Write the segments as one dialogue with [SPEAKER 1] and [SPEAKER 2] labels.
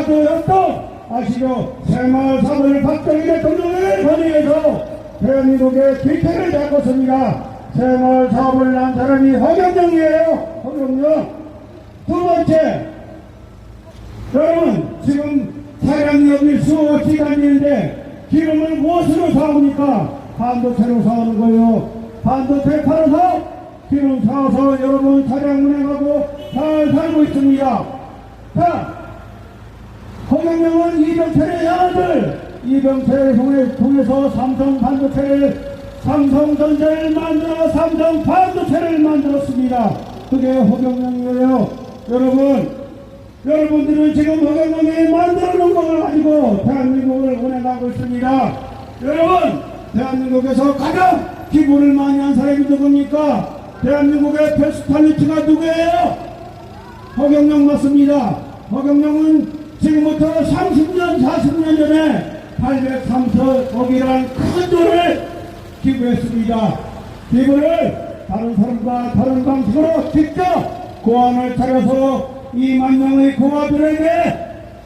[SPEAKER 1] 가져였던 아시죠? 새마을 사업을 박정희 대통령을 건의해서 대한민국의 뒤태를 잡았습니다. 새마을 사업을 난 사람이 허경영이에요. 허경영. 두 번째, 여러분 지금 차량력이 수없이 다니는데 기름을 무엇으로 사옵니까? 반도체로 사오는 거예요. 반도체 팔아서 기름 사서 여러분 차량 운행하고 잘 살고 있습니다. 자, 허경영은 이병철의 아들 이병철을 통해- 통해서 삼성 반도체를 삼성전자를 만들어 삼성 반도체를 만들었습니다. 그게 허경영이에요. 여러분 여러분들은 지금 허경영이 만들어 놓은 것을 가지고 대한민국을 운행하고 있습니다. 여러분 대한민국에서 가장 기부를 많이 한 사람이 누굽니까? 대한민국의 페스탈리티가 누구예요? 허경영 맞습니다. 허경영은 지금부터 30년, 40년 전에 803억이라는 큰 돈을 기부했습니다. 기부를 다른 사람과 다른 방식으로 직접 고안을 차려서 2만 명의 고아들에게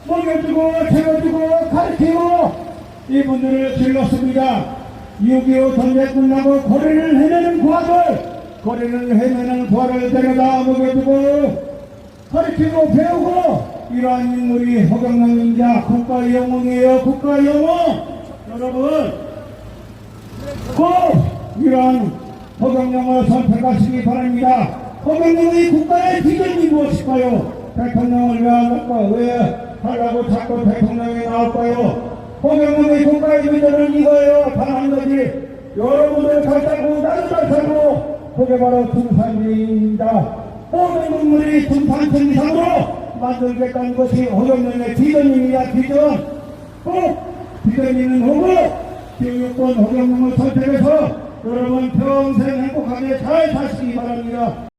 [SPEAKER 1] 먹여주고 채워주고 가르치고 이분들을 길렀습니다. 6.25 전쟁 끝나고 고래를 헤매는 고아들 고래를 헤매는 고아를 데려다 먹여주고 가르치고 배우고 이러한 인물이 허경영입니다. 국가 영웅이에요. 국가 영웅. 여러분 꼭 이러한 허경영을 선택하시기 바랍니다. 허경영의 국가의 비전이 무엇일까요? 대통령을 왜 할까? 왜 하려고 자꾸 대통령이 나올까요? 허경영의 국가의 비전은 이거예요. 단 한 가지. 여러분들 잘 살고 나도 잘 살고 그게 바로 등산주의입니다. 모든 국물이 등산천 이상으로 만들겠다는 것이 허경영의 비전입니다. 비전. 꼭 비전 있는 후보 교육권 허경영을 선택해서 여러분 평생 행복하게 잘 사시기 바랍니다.